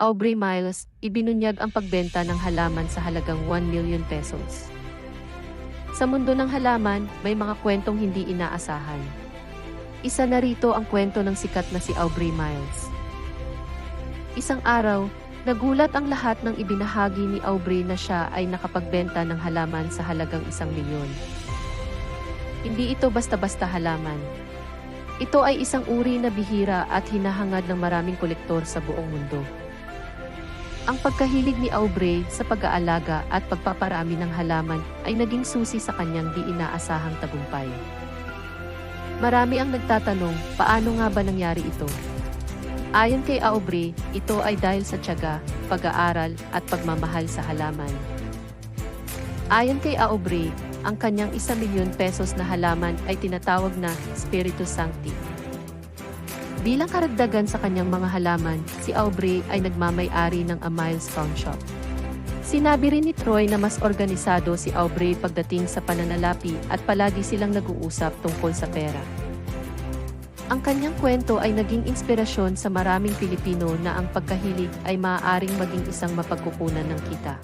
Aubrey Miles, ibinunyag ang pagbenta ng halaman sa halagang 1 million pesos. Sa mundo ng halaman, may mga kwentong hindi inaasahan. Isa na rito ang kwento ng sikat na si Aubrey Miles. Isang araw, nagulat ang lahat ng ibinahagi ni Aubrey na siya ay nakapagbenta ng halaman sa halagang isang milyon. Hindi ito basta-basta halaman. Ito ay isang uri na bihira at hinahangad ng maraming kolektor sa buong mundo. Ang pagkahilig ni Aubrey sa pag-aalaga at pagpaparami ng halaman ay naging susi sa kanyang di inaasahang tagumpay. Marami ang nagtatanong, paano nga ba nangyari ito? Ayon kay Aubrey, ito ay dahil sa tiyaga, pag-aaral at pagmamahal sa halaman. Ayon kay Aubrey, ang kanyang isa milyon pesos na halaman ay tinatawag na Spiritus Sancti. Bilang karagdagan sa kanyang mga halaman, si Aubrey ay nagmamay-ari ng A Miles Pawn Shop. Sinabi rin ni Troy na mas organisado si Aubrey pagdating sa pananalapi at palagi silang nag-uusap tungkol sa pera. Ang kanyang kwento ay naging inspirasyon sa maraming Pilipino na ang pagkahilig ay maaaring maging isang mapagkukunan ng kita.